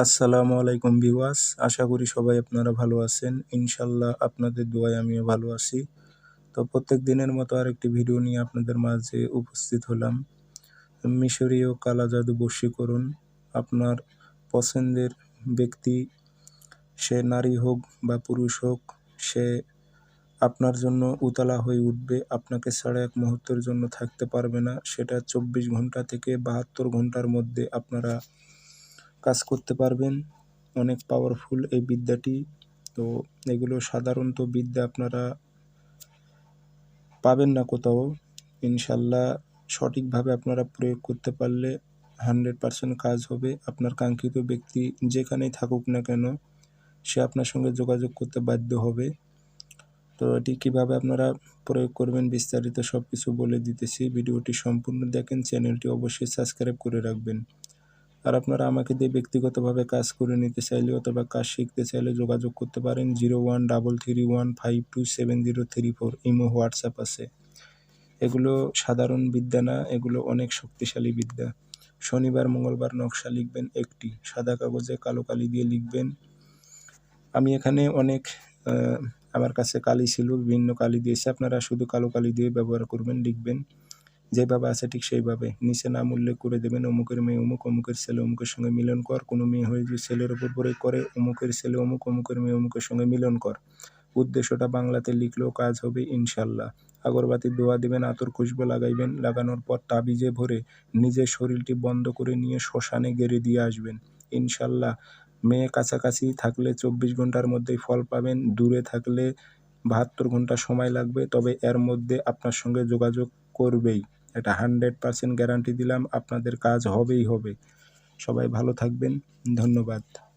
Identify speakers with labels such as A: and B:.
A: আসসালামু আলাইকুম বিওয়াস আশা করি সবাই আপনারা ভালো আছেন। ইনশাল্লাহ আপনাদের দোয়ায় আমিও ভালো আছি। তো প্রত্যেক দিনের মতো আরেকটি ভিডিও নিয়ে আপনাদের মাঝে উপস্থিত হলাম। মিশরীয় কালা জাদু বশীকরণ আপনার পছন্দের ব্যক্তি সে নারী হোক বা পুরুষ হোক, সে আপনার জন্য উতলা হয়ে উঠবে, আপনাকে ছাড়া এক মুহূর্তের জন্য থাকতে পারবে না। সেটা চব্বিশ ঘণ্টা থেকে বাহাত্তর ঘণ্টার মধ্যে আপনারা কাজ করতে পারবেন। অনেক পাওয়ারফুল এই বিদ্যাটি। তো এগুলো সাধারণত বিদ্যা আপনারা পাবেন না কোথাও। ইনশাল্লাহ সঠিকভাবে আপনারা প্রয়োগ করতে পারলে হান্ড্রেড পারসেন্ট কাজ হবে। আপনার কাঙ্ক্ষিত ব্যক্তি যেখানেই থাকুক না কেন, সে আপনার সঙ্গে যোগাযোগ করতে বাধ্য হবে। তো এটি কীভাবে আপনারা প্রয়োগ করবেন বিস্তারিত সব কিছু বলে দিতেছি। ভিডিওটি সম্পূর্ণ দেখেন, চ্যানেলটি অবশ্যই সাবস্ক্রাইব করে রাখবেন। আর আপনারা আমাকে দিয়ে ব্যক্তিগতভাবে কাজ করে নিতে চাইলে অথবা কাজ শিখতে চাইলে যোগাযোগ করতে পারেন zero one double three one five two seven zero three four. Imo, WhatsApp আছে। এগুলো সাধারণ বিদ্যা না, এগুলো অনেক শক্তিশালী বিদ্যা। শনিবার, মঙ্গলবার নকশা লিখবেন একটি। সাদা কাগজে কালো কালি দিয়ে লিখবেন। আমি এখানে অনেক আমার কাছে কালি ছিল, বিভিন্ন কালি দিয়েছে। আপনারা শুধু কালো কালি দিয়ে ব্যবহার করবেন, লিখবেন। যেভাবে আছে ঠিক সেইভাবে। নিচে নাম উল্লেখ করে দেবেন, অমুকের মেয়ে অমুক, অমুকের ছেলে অমুকের সঙ্গে মিলন কর। কোনো মেয়ে হয়ে ছেলের ওপর প্রয়োগ করে, অমুকের ছেলে অমুক, অমুকের মেয়ে অমুকের সঙ্গে মিলন কর। উদ্দেশ্যটা বাংলাতে লিখলেও কাজ হবে ইনশাল্লাহ আগরবাতি দোয়া দেবেন, আতর খুশবো লাগাইবেন, লাগানোর পর তাবিজে ভরে নিজের শরীরটি বন্ধ করে নিয়ে শ্মশানে গেড়ে দিয়ে আসবেন। ইনশাল্লাহ মেয়ে কাছাকাছি থাকলে চব্বিশ ঘণ্টার মধ্যেই ফল পাবেন, দূরে থাকলে বাহাত্তর ঘণ্টা সময় লাগবে, তবে এর মধ্যে আপনার সঙ্গে যোগাযোগ করবেই। এটা হান্ড্রেড পারসেন্ট গ্যারান্টি দিলাম আপনাদের কাজ হবেই হবে। সবাই ভালো থাকবেন ধন্যবাদ।